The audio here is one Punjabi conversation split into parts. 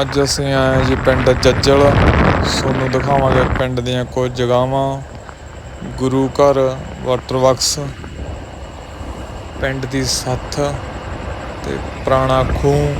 ਅੱਜ ਅਸੀਂ ਆਏ ਜੀ ਪਿੰਡ ਜੱਜਲ। ਤੁਹਾਨੂੰ ਦਿਖਾਵਾਂਗੇ ਪਿੰਡ ਦੀਆਂ ਕੁਝ ਜਗ੍ਹਾਵਾਂ। ਗੁਰੂ ਘਰ ਵਾਟਰ ਵਰਕਸ ਪਿੰਡ ਦੀ ਸੱਥ ਤੇ ਪੁਰਾਣਾ ਖੂਹ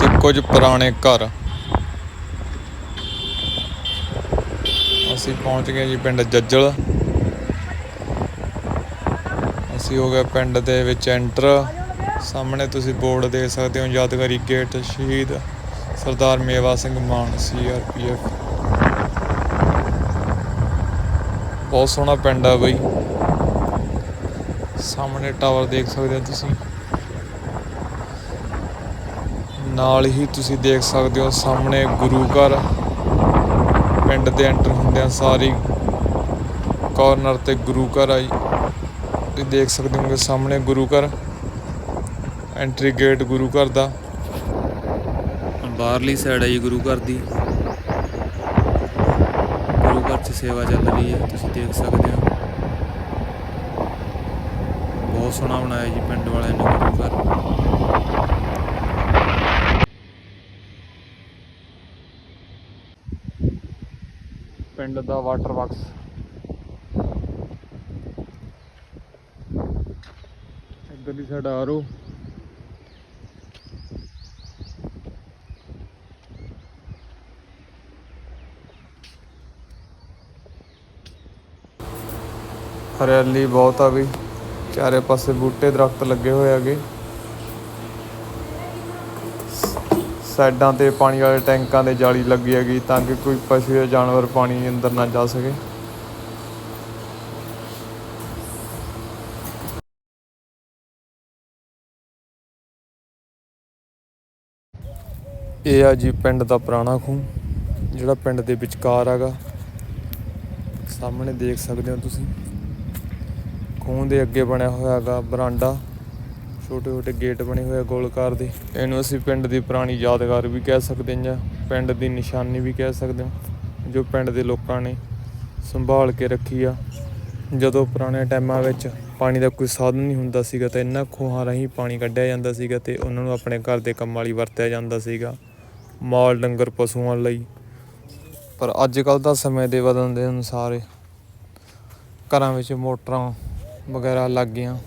ਤੇ ਕੁਝ ਪੁਰਾਣੇ ਘਰ। ਅਸੀਂ ਪਹੁੰਚ ਗਏ ਜੀ ਪਿੰਡ ਜੱਜਲ। ਅਸੀਂ ਹੋ ਗਏ ਪਿੰਡ ਦੇ ਵਿੱਚ ਐਂਟਰ। ਸਾਹਮਣੇ ਤੁਸੀਂ ਬੋਰਡ ਦੇਖ ਸਕਦੇ ਹੋ ਯਾਦਗਾਰੀ ਗੇਟ ਸ਼ਹੀਦ ਸਰਦਾਰ ਮੇਵਾ ਸਿੰਘ ਮਾਨ ਸੀਆਰਪੀਐਫ ਬਹੁਤ ਸੋਹਣਾ ਪਿੰਡ ਆ ਬਈ। ਸਾਹਮਣੇ ਟਾਵਰ ਦੇਖ ਸਕਦੇ ਹੋ ਤੁਸੀਂ। ਨਾਲ ਹੀ ਤੁਸੀਂ ਦੇਖ ਸਕਦੇ ਹੋ ਸਾਹਮਣੇ ਗੁਰੂ ਘਰ। ਪਿੰਡ ਦੇ ਐਂਟਰ ਹੁੰਦਿਆਂ ਸਾਰੀ ਕਾਰਨਰ ਤੇ ਗੁਰੂ ਘਰ ਆਈ ਤੁਸੀਂ ਦੇਖ ਸਕਦੇ ਹੋਗੇ ਸਾਹਮਣੇ ਗੁਰੂ ਘਰ। ਐਂਟਰੀ ਗੇਟ ਗੁਰੂ ਘਰ ਦਾ। ਬਾਹਰਲੀ ਸਾਈਡ ਹੈ ਜੀ ਗੁਰੂ ਘਰ ਦੀ। ਗੁਰੂ ਘਰ 'ਚ ਸੇਵਾ ਚੱਲ ਰਹੀ ਹੈ, ਤੁਸੀਂ ਦੇਖ ਸਕਦੇ ਹੋ। ਬਹੁਤ ਸੋਹਣਾ ਬਣਾਇਆ ਜੀ ਪਿੰਡ ਵਾਲਿਆਂ ਨੇ ਗੁਰੂ ਘਰ। ਪਿੰਡ ਦਾ ਵਾਟਰ ਬਾਕਸ ਇੱਧਰਲੀ ਸਾਈਡ ਆਰੋ ਹਰਿਆਲੀ ਬਹੁਤ ਆ ਗਈ ਚਾਰੇ ਪਾਸੇ ਬੂਟੇ, ਦਰਖਤ ਲੱਗੇ ਹੋਏ ਹੈਗੇ। ਸਾਈਡਾਂ ਤੇ ਪਾਣੀ ਵਾਲੇ ਟੈਂਕਾਂ ਦੇ ਜਾਲੀ ਲੱਗੀ ਹੈਗੀ ਤਾਂ ਕਿ ਕੋਈ ਪਸ਼ੂ ਜਾਂ ਜਾਨਵਰ ਪਾਣੀ ਅੰਦਰ ਨਾ ਜਾ ਸਕੇ। ਇਹ ਆ ਜੀ ਪਿੰਡ ਦਾ ਪੁਰਾਣਾ ਖੂਹ, ਜਿਹੜਾ ਪਿੰਡ ਦੇ ਵਿਚਕਾਰ ਹੈਗਾ। ਸਾਹਮਣੇ ਦੇਖ ਸਕਦੇ ਹੋ ਤੁਸੀਂ। ਖੂਹ ਦੇ ਅੱਗੇ ਬਣਿਆ ਹੋਇਆ ਹੈਗਾ ਬਰਾਂਡਾ। ਛੋਟੇ ਛੋਟੇ ਗੇਟ ਬਣੇ ਹੋਏ ਗੋਲਕਾਰ ਦੇ। ਇਹਨੂੰ ਅਸੀਂ ਪਿੰਡ ਦੀ ਪੁਰਾਣੀ ਯਾਦਗਾਰ ਵੀ ਕਹਿ ਸਕਦੇ ਹਾਂ ਪਿੰਡ ਦੀ ਨਿਸ਼ਾਨੀ ਵੀ ਕਹਿ ਸਕਦੇ ਹਾਂ, ਜੋ ਪਿੰਡ ਦੇ ਲੋਕਾਂ ਨੇ ਸੰਭਾਲ ਕੇ ਰੱਖੀ ਆ। ਜਦੋਂ ਪੁਰਾਣੇ ਟਾਈਮਾਂ ਵਿੱਚ ਪਾਣੀ ਦਾ ਕੋਈ ਸਾਧਨ ਨਹੀਂ ਹੁੰਦਾ ਸੀਗਾ ਤਾਂ ਇਹਨਾਂ ਖੂਹਾਂ ਰਾਹੀਂ ਪਾਣੀ ਕੱਢਿਆ ਜਾਂਦਾ ਸੀਗਾ ਤੇ ਉਹਨਾਂ ਨੂੰ ਆਪਣੇ ਘਰ ਦੇ ਕੰਮਾਂ ਲਈ ਵਰਤਿਆ ਜਾਂਦਾ ਸੀਗਾ, ਮਾਲ ਡੰਗਰ ਪਸ਼ੂਆਂ ਲਈ। ਪਰ ਅੱਜ ਕੱਲ ਦਾ ਸਮੇਂ ਦੇ ਬਦਲਣ ਦੇ ਅਨੁਸਾਰ ਘਰਾਂ ਵਿੱਚ ਮੋਟਰਾਂ ਵਗੈਰਾ ਲੱਗ ਗਈਆਂ।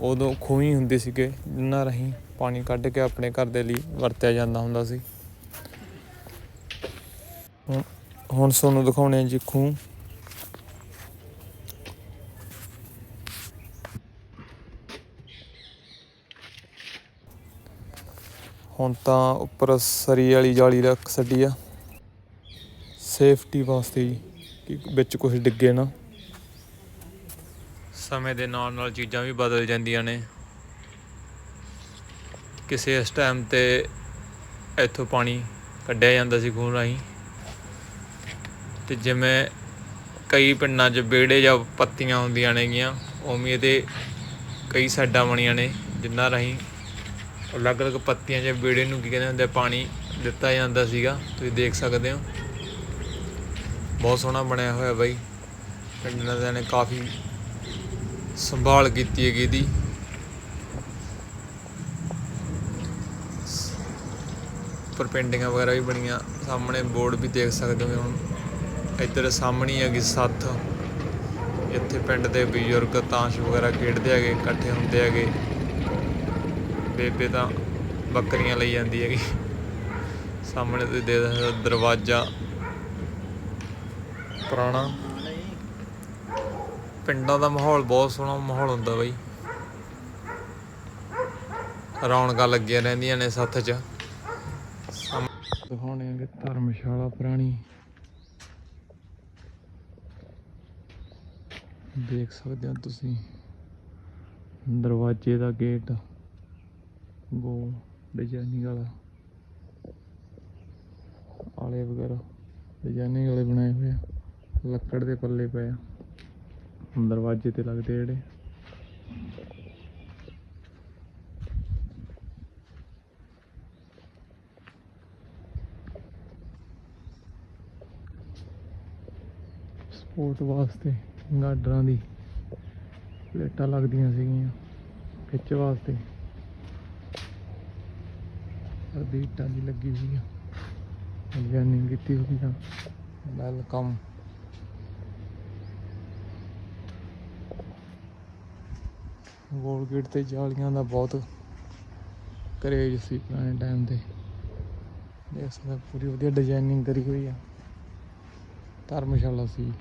ਉਦੋਂ ਖੂਹ ਹੀ ਹੁੰਦੇ ਸੀਗੇ, ਜਿਨ੍ਹਾਂ ਰਾਹੀਂ ਪਾਣੀ ਕੱਢ ਕੇ ਆਪਣੇ ਘਰ ਦੇ ਲਈ ਵਰਤਿਆ ਜਾਂਦਾ ਹੁੰਦਾ ਸੀ। ਹੁਣ- ਹੁਣ ਤੁਹਾਨੂੰ ਦਿਖਾਉਣੇ ਆ ਜੀ ਖੂਹ। ਹੁਣ ਤਾਂ ਉੱਪਰ ਸਰੀ ਵਾਲੀ ਜਾਲੀ ਰੱਖ ਛੱਡੀ ਆ। ਸੇਫਟੀ ਵਾਸਤੇ ਜੀ, ਕਿ ਵਿੱਚ ਕੁਝ ਡਿੱਗੇ ਨਾ। ਸਮੇਂ ਦੇ ਨਾਲ ਨਾਲ ਚੀਜ਼ਾਂ ਵੀ ਬਦਲ ਜਾਂਦੀਆਂ ਨੇ। ਕਿਸੇ ਇਸ ਟਾਈਮ ਤੇ ਇੱਥੋਂ ਪਾਣੀ ਕੱਢਿਆ ਜਾਂਦਾ ਸੀ ਖੂਹ ਰਾਹੀਂ। ਤੇ ਜਿਵੇਂ ਕਈ ਪਿੰਡਾਂ 'ਚ ਵਿਹੜੇ ਜਾਂ ਪੱਤੀਆਂ ਹੁੰਦੀਆਂ ਨੇਗੀਆਂ, ਉਵੇਂ ਇਹਦੇ ਕਈ ਸਾਈਡਾਂ ਬਣੀਆਂ ਨੇ, ਜਿਨ੍ਹਾਂ ਰਾਹੀਂ ਅਲੱਗ-ਅਲੱਗ ਪੱਤੀਆਂ ਜਾਂ ਵਿਹੜੇ ਨੂੰ ਕੀ ਕਹਿੰਦੇ ਹੁੰਦੇ ਪਾਣੀ ਦਿੱਤਾ ਜਾਂਦਾ ਸੀਗਾ। ਤੁਸੀਂ ਦੇਖ ਸਕਦੇ ਹੋ। ਬਹੁਤ ਸੋਹਣਾ ਬਣਿਆ ਹੋਇਆ ਬਾਈ। ਪਿੰਡ ਨੇ ਕਾਫੀ ਸੰਭਾਲ ਕੀਤੀ ਹੈਗੀ ਇਹਦੀ। ਉੱਪਰ ਪੇਂਟਿੰਗਾਂ ਵਗੈਰਾ ਵੀ ਬਣੀਆਂ, ਸਾਹਮਣੇ ਬੋਰਡ ਵੀ ਦੇਖ ਸਕਦੇ ਹੋ ਹੁਣ। ਇੱਧਰ ਸਾਹਮਣੇ ਹੈਗੀ ਸੱਥ। ਇੱਥੇ ਪਿੰਡ ਦੇ ਬਜ਼ੁਰਗ ਤਾਸ਼ ਵਗੈਰਾ ਖੇਡਦੇ ਹੈਗੇ, ਇਕੱਠੇ ਹੁੰਦੇ ਹੈਗੇ। ਬੇਬੇ ਤਾਂ ਬੱਕਰੀਆਂ ਲਈ ਜਾਂਦੀ ਹੈਗੀ। ਸਾਹਮਣੇ ਤੁਸੀਂ ਦੇ ਸਕਦੇ ਹੋ ਦਰਵਾਜ਼ਾ। ਪੁਰਾਣਾ। ਪਿੰਡਾਂ ਦਾ ਮਾਹੌਲ ਬਹੁਤ ਸੋਹਣਾ ਮਾਹੌਲ ਹੁੰਦਾ ਬਈ। ਰੌਣਕਾਂ ਲੱਗੀਆਂ ਰਹਿੰਦੀਆਂ ਨੇ ਸੱਥ 'ਚ। ਸਾਹਮ- ਦਿਖਾਉਣੇ ਆਂਗੇ ਧਰਮਸ਼ਾਲਾ ਪੁਰਾਣੀ। ਦੇਖ ਸਕਦੇ ਹੋ ਤੁਸੀਂ। ਦਰਵਾਜ਼ੇ ਦਾ ਗੇਟ। ਗੋਲ ਡਿਜ਼ਾਈਨਿੰਗ ਵਾਲਾ। ਆਲੇ ਵਗੈਰਾ। ਡਿਜ਼ਾਈਨਿੰਗ ਵਾਲੇ ਬਣਾਏ ਹੋਏ ਆ। ਲੱਕੜ ਦੇ ਪੱਲੇ ਪਏ ਆ। ਦਰਵਾਜ਼ੇ ਤੇ ਲੱਗਦੇ ਜਿਹੜੇ। ਸਪੋਰਟ ਵਾਸਤੇ ਗਾਡਰਾਂ ਦੀ ਪਲੇਟਾਂ ਲੱਗਦੀਆਂ ਸੀਗੀਆਂ, ਖਿੱਚ ਵਾਸਤੇ। ਅਰਦੀ ਇੱਟਾਂ ਲੱਗੀ ਹੋਈ ਆ ਡਿਜ਼ਾਈਨਿੰਗ ਕੀਤੀ ਹੋਈ ਆ। ਵੈਲਕਮ ਗੋਲਗੇਟ ਤੇ ਜਾਲੀਆਂ ਦਾ ਬਹੁਤ ਕਰੇਜ ਸੀ ਪੁਰਾਣੇ ਟਾਈਮ ਤੇ। ਦੇਖ ਸਕਦੇ ਪੂਰੀ ਵਧੀਆ ਡਿਜ਼ਾਈਨਿੰਗ ਕਰੀ ਹੋਈ ਆ। ਧਰਮਸ਼ਾਲਾ ਸੀ।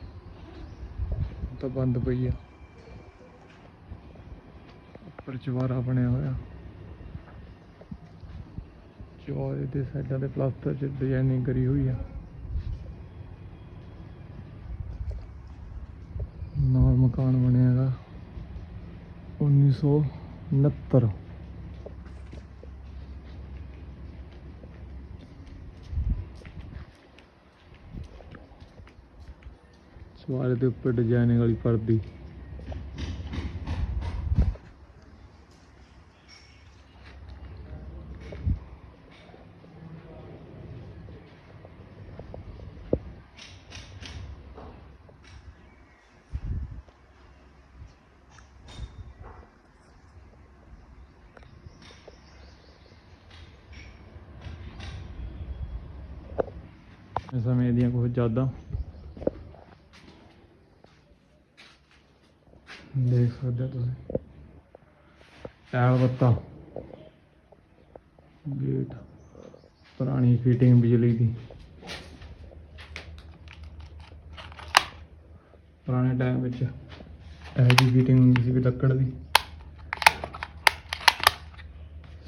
ਹੁਣ ਤਾਂ ਬੰਦ ਪਈ ਆ। ਉੱਪਰ ਚਵਾਰਾ ਬਣਿਆ ਹੋਇਆ। ਚਵਾਰੇ ਦੇ ਸਾਈਡਾਂ ਤੇ ਪਲਾਸਟਰ ਚ ਡਿਜ਼ਾਈਨਿੰਗ ਕਰੀ ਹੋਈ ਆ। ਨਵਾਂ ਮਕਾਨ ਬਣਿਆ ਹੈਗਾ। 1969 ਸਵਾਰੇ ਦੇ ਉੱਪਰ ਡਿਜ਼ਾਈਨਿੰਗ ਵਾਲੀ ਪਰਦੀ ਇਸ ਸਮੇਂ ਦੀਆਂ ਕੁਝ ਯਾਦਾਂ। ਦੇਖ ਸਕਦੇ ਹੋ ਤੁਸੀਂ। ਟਾਇਲ ਬੱਤਾ ਗੇਟ। ਪੁਰਾਣੀ ਫਿਟਿੰਗ ਬਿਜਲੀ ਦੀ। ਪੁਰਾਣੇ ਟਾਈਮ ਵਿੱਚ ਇਹ ਜੀ ਫਿਟਿੰਗ ਹੁੰਦੀ ਸੀ ਲੱਕੜ ਦੀ।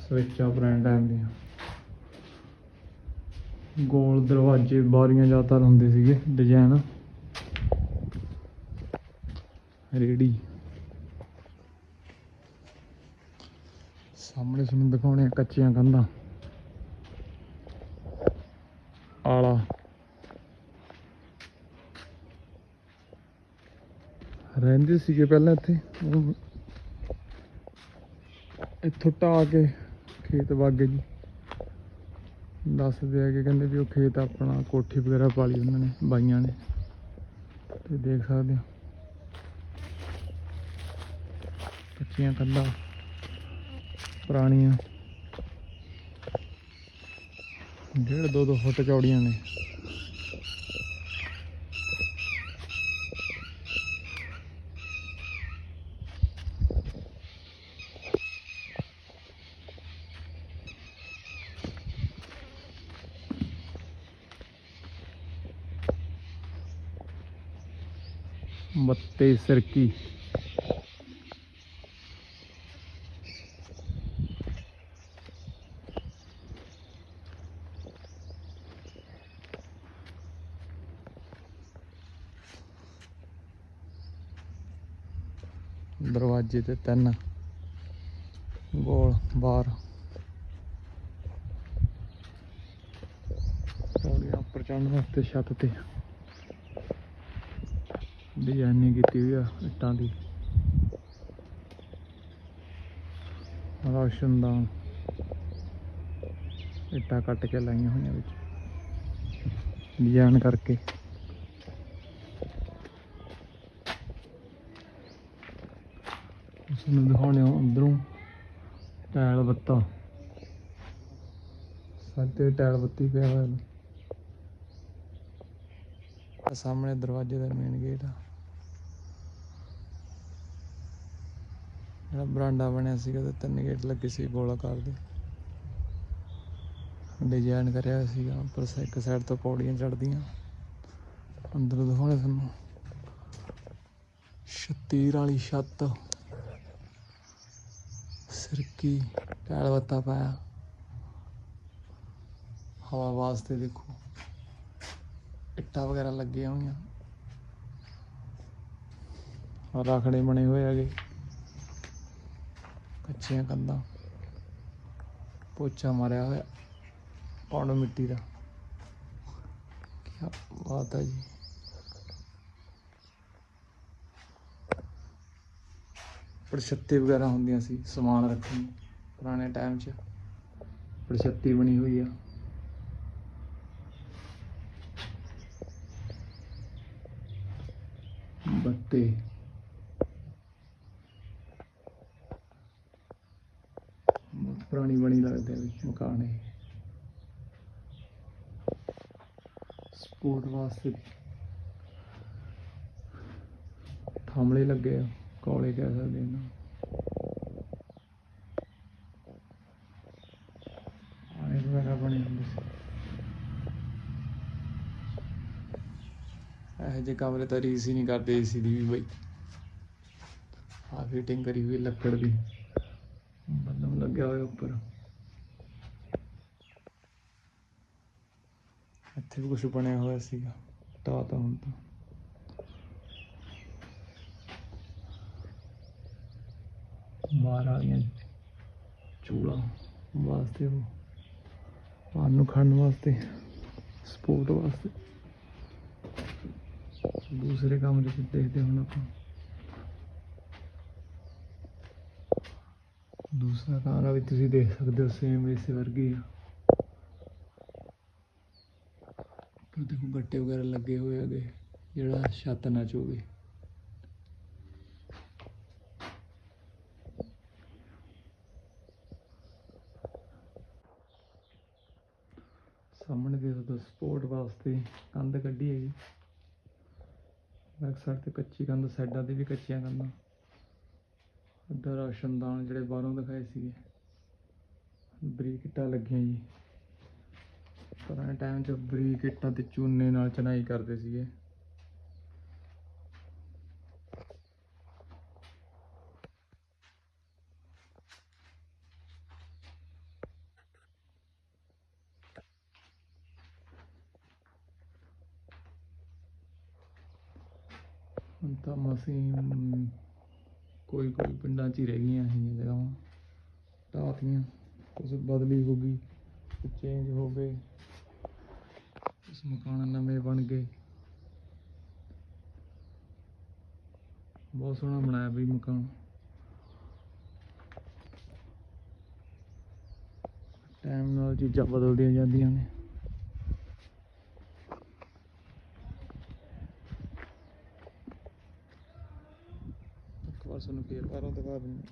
ਸਵਿੱਚਾਂ ਪੁਰਾਣੇ ਟਾਈਮ ਦੀਆਂ। ਗੋਲ ਦਰਵਾਜ਼ੇ ਬਾਰੀਆਂ ਜ਼ਿਆਦਾਤਰ ਹੁੰਦੇ ਸੀਗੇ ਡਿਜ਼ਾਈਨ ਰੇੜੀ। ਸਾਹਮਣੇ ਤੁਹਾਨੂੰ ਦਿਖਾਉਣੇ ਕੱਚੀਆਂ ਕੰਧਾਂ। ਆਲਾ। ਰਹਿੰਦੇ ਸੀਗੇ ਪਹਿਲਾਂ ਇੱਥੇ। ਇੱਥੋਂ ਢਾਹ ਕੇ ਖੇਤ ਵਾਗੇ ਜੀ। ਦੱਸਦੇ ਆ ਕਿ ਕਹਿੰਦੇ ਵੀ ਉਹ ਖੇਤ ਆਪਣਾ ਕੋਠੀ ਵਗੈਰਾ ਪਾ ਲਈ ਉਹਨਾਂ ਨੇ, ਬਾਈਆਂ ਨੇ। ਤੇ ਦੇਖ ਸਕਦੇ ਹੋ। ਕੱਚੀਆਂ ਕੰਧਾਂ ਪੁਰਾਣੀਆਂ। ਡੇਢ ਦੋ ਦੋ ਫੁੱਟ ਚੌੜੀਆਂ ਨੇ। ਬੱਤੇ ਸਿਰਕੀ ਦਰਵਾਜ਼ੇ ਤੇ ਤਿੰਨ ਗੋਲ ਬਾਰ। ਪੌੜੀਆਂ ਉੱਪਰ ਚੜ੍ਹਨ ਵਾਸਤੇ ਛੱਤ ਤੇ। ਡਿਜ਼ਾਈਨਿੰਗ ਕੀਤੀ ਹੋਈ ਆ, ਇੱਟਾਂ ਦੀ। ਰਾਸ਼ਨ ਦਾ। ਇੱਟਾਂ ਕੱਟ ਕੇ ਲਾਈਆਂ ਹੋਈਆਂ ਵਿੱਚ। ਡਿਜ਼ਾਈਨ ਕਰਕੇ। ਉਸ ਨੂੰ ਦਿਖਾਉਣੇ ਆ ਅੰਦਰੋਂ ਟਾਇਲ ਬੱਤਾ। ਸਾਡੇ ਟਾਇਲ ਬੱਤੀ ਪਿਆ ਹੋਇਆ। ਸਾਹਮਣੇ ਦਰਵਾਜ਼ੇ ਦਾ ਮੇਨ ਗੇਟ ਆ। ਜਿਹੜਾ ਬਰਾਂਡਾ ਬਣਿਆ ਸੀਗਾ ਤੇ ਤਿੰਨ ਗੇਟ ਲੱਗੇ ਸੀ ਗੋਲਾਕਾਰ ਦੇ। ਡਿਜ਼ਾਈਨ ਕਰਿਆ ਹੋਇਆ ਸੀਗਾ, ਉੱਪਰ ਇੱਕ ਸਾਈਡ ਤੋਂ ਪੌੜੀਆਂ ਚੜ੍ਹਦੀਆਂ। ਅੰਦਰ ਦਿਖਾਉਣੇ ਤੁਹਾਨੂੰ। ਛਤੀਰ ਵਾਲੀ ਛੱਤ। ਸਿਰਕੀ, ਟਾਇਲ ਬੱਤਾ ਪਾਇਆ। ਹਵਾ ਵਾਸਤੇ ਦੇਖੋ। ਇੱਟਾਂ ਵਗੈਰਾ ਲੱਗੀਆਂ ਹੋਈਆਂ। ਰਾਖੜੇ ਬਣੇ ਹੋਏ ਹੈਗੇ। ਕੱਚੀਆਂ ਕੰਧਾਂ। ਪੋਚਾ ਮਾਰਿਆ ਹੋਇਆ। ਪੌਣ ਮਿੱਟੀ ਦਾ। ਕੀ ਬਾਤ ਹੈ ਜੀ। ਪ੍ਰਸ਼ੱਤੀ ਵਗੈਰਾ ਹੁੰਦੀਆਂ ਸੀ ਸਮਾਨ ਰੱਖਣ ਨੂੰ ਪੁਰਾਣੇ ਟਾਈਮ 'ਚ। ਪ੍ਰਸ਼ੱਤੀ ਬਣੀ ਹੋਈ ਆ। ਬੱਤੇ। ਪੁਰਾਣੀ ਬਣੀ ਲੱਗਦਾ ਵੀ ਮਕਾਨ ਇਹ। ਸਪੋਰਟ ਵਾਸਤੇ ਥਾਮਲੇ ਲੱਗੇ ਆ, ਕੋਲੇ ਕਹਿ ਸਕਦੇ ਇਹਨਾਂ ਇਹ ਜੇ ਕਮਰੇ ਤਾਂ ਰੀਸ ਹੀ ਨਹੀਂ ਕਰਦੇ ਏਸੀ ਦੀ ਵੀ ਬਈ। ਆ ਫਿਟਿੰਗ ਕਰੀ ਹੋਈ ਲੱਕੜ ਦੀ। ਲੱਗਿਆ ਹੋਇਆ ਉੱਪਰ। ਇੱਥੇ ਵੀ ਕੁਝ ਬਣਿਆ ਹੋਇਆ ਸੀਗਾ ਤਾ ਤਾਂ ਹੁਣ ਤਾਂ। ਬਾਹਰ ਆ ਚੂੜਾ ਵਾਸਤੇ ਉਹ ਪਾਨ ਨੂੰ ਖਾਣ ਵਾਸਤੇ, ਸਪੋਰਟ ਵਾਸਤੇ। ਦੂਸਰੇ ਕਮਰੇ 'ਚ ਦੇਖਦੇ ਹੁਣ ਆਪਾਂ। ਦੂਸਰਾ ਕਮਰਾ ਵੀ ਤੁਸੀਂ ਦੇਖ ਸਕਦੇ ਹੋ ਸੇਮ ਇਸੇ ਵਰਗੀ ਆ। ਪਰ ਦੇਖੋ ਗੱਟੇ ਵਗੈਰਾ ਲੱਗੇ ਹੋਏ ਹੈਗੇ, ਜਿਹੜਾ ਛੱਤ ਨਾ ਚੋਵੇ। ਸਾਹਮਣੇ ਦੇ ਦੋ ਸਪੋਰਟ ਵਾਸਤੇ ਕੰਧ ਕੱਢੀ ਹੈਗੀ। ਬੈਕ ਸਾਈਡ ਤੇ ਕੱਚੀ ਕੰਧ ਸਾਈਡਾਂ ਤੇ ਵੀ ਕੱਚੀਆਂ ਕੰਧਾਂ। ਅੱਧਾ ਰਾਸ਼ਨਦਾਨ ਜਿਹੜੇ ਬਾਹਰੋਂ ਦਿਖਾਏ ਸੀਗੇ। ਬਰੀਕ ਇੱਟਾਂ ਲੱਗੀਆਂ ਜੀ। ਪੁਰਾਣੇ ਟਾਈਮ 'ਚ ਬਰੀਕ ਇੱਟਾਂ ਤੇ ਚੂਨੇ ਨਾਲ ਚਨਾਈ ਕਰਦੇ ਸੀਗੇ। ਤਾਂ ਮਸੀਂ ਕੋਈ ਕੋਈ ਪਿੰਡਾਂ 'ਚ ਹੀ ਰਹਿ ਗਈਆਂ ਇਹ ਜਗ੍ਹਾਵਾਂ। ਢਾਤੀਆਂ ਕੁਝ ਬਦਲੀ ਹੋ ਗਈ ਚੇਂਜ ਹੋ ਗਏ। ਕੁਛ ਮਕਾਨ ਨਵੇਂ ਬਣ ਗਏ। ਬਹੁਤ ਸੋਹਣਾ ਬਣਾਇਆ ਵੀ ਮਕਾਨ। ਟਾਈਮ ਨਾਲ ਚੀਜ਼ਾਂ ਬਦਲਦੀਆਂ ਜਾਂਦੀਆਂ ਨੇ। ਇੱਕ ਤੁਹਾਨੂੰ ਫੇਰ ਬਾਹਰੋਂ ਦਿਖਾ ਦਿੰਦੇ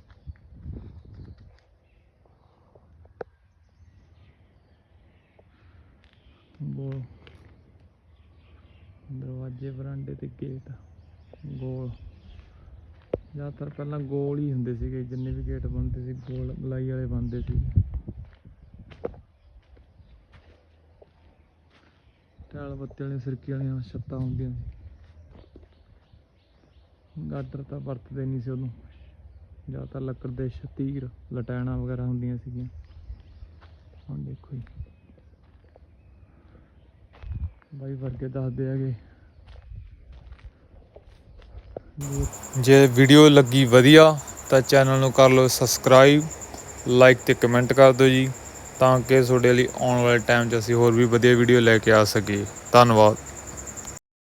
ਗੋਲ। ਦਰਵਾਜ਼ੇ ਬਰਾਂਡੇ ਤੇ ਗੇਟ ਗੋਲ। ਜ਼ਿਆਦਾਤਰ ਪਹਿਲਾਂ ਗੋਲ ਹੀ ਹੁੰਦੇ ਸੀਗੇ, ਜਿੰਨੇ ਵੀ ਗੇਟ ਬਣਦੇ ਸੀ, ਗੋਲ ਗਲਾਈ ਵਾਲੇ ਬਣਦੇ ਸੀ। ਟਾਲ ਬੱਤੇ ਵਾਲੀਆਂ ਸਿਰਕੀ ਵਾਲੀਆਂ ਛੱਤਾਂ ਹੁੰਦੀਆਂ ਸੀ। ਗਾਡਰ ਤਾਂ ਵਰਤਦੇ ਨਹੀਂ ਸੀ ਉਦੋਂ ਜਾਂ ਤਾਂ ਲੱਕੜ ਦੇ ਸ਼ਤੀਰ, ਲਟੈਣਾ ਵਗੈਰਾ ਹੁੰਦੀਆਂ ਸੀਗੀਆਂ। ਹੁਣ ਦੇਖੋ ਜੀ। ਬਾਈ ਵਰਗੇ ਦੱਸਦੇ ਹੈਗੇ। ਜੇ ਵੀਡੀਓ ਲੱਗੀ ਵਧੀਆ, ਤਾਂ ਚੈਨਲ ਨੂੰ ਕਰ ਲਓ ਸਬਸਕ੍ਰਾਈਬ ਲਾਈਕ ਤੇ ਕਮੈਂਟ ਕਰ ਦਿਓ ਜੀ, ਤਾਂ ਕਿ ਤੁਹਾਡੇ ਲਈ ਆਉਣ ਵਾਲੇ ਟਾਈਮ 'ਚ ਅਸੀਂ ਹੋਰ ਵੀ ਵਧੀਆ ਵੀਡੀਓ ਲੈ ਕੇ ਆ ਸਕੀਏ। ਧੰਨਵਾਦ।